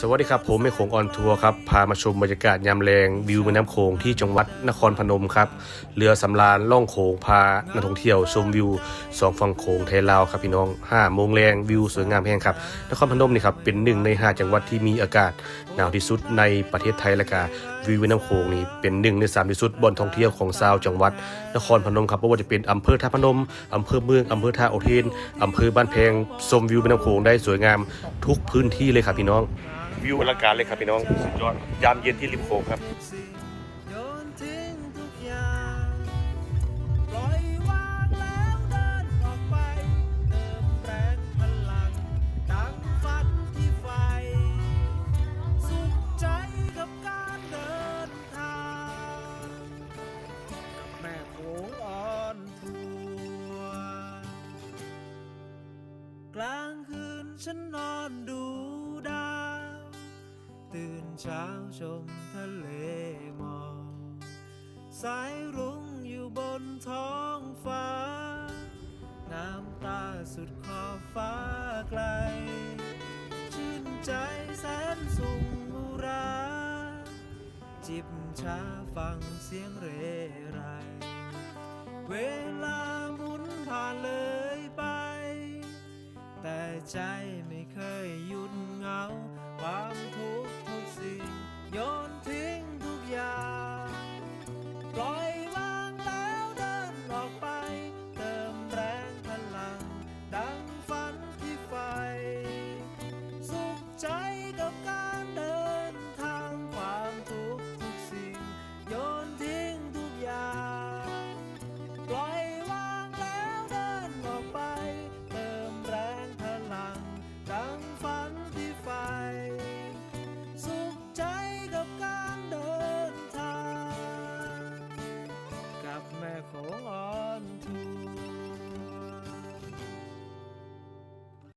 สวัสดีครับ ผมแม่โขงออนทัวร์ครับ พามาชมบรรยากาศยามแรงวิวแม่น้ำโขงที่จังหวัดนครพนมครับ เรือสำราญล่องโขงพานักท่องเที่ยวชมวิวสองฝั่งโขงไทยลาวครับพี่น้อง5โมงแรงวิวสวยงามแห่งครับนครพนมนี่ครับเป็นหนึ่งในห้าจังหวัดที่มีอากาศหนาวที่สุดในประเทศไทยและกา วิวแม่น้ำโขงนี่เป็นหนึ่งในสามที่สุดบนท่องเที่ยวของชาวจังหวัด นครพนมครับไม่ว่าจะเป็นอำเภอท่าพนมอำเภอเมืองอำเภอท่าโอเทนอำเภอบ้านแพงชมวิวแม่น้ำโขงได้สวยงามทุกพื้นที่เลยครับพี่น้อง วิวอลังการเลยครับพี่น้องสุดยอดยามเย็นที่ริมโขงครับ ฉันนอนดูดาว ตื่นเช้าชมทะเลหมอกสายรุ้งอยู่บนท้องฟ้า น้ำตาสุดขอบฟ้าไกล ชื่นใจแสนสุงอุรา จิบชาฟังเสียงเรไรเว ใจไม่เคยหยุดเหงา ความทุกข์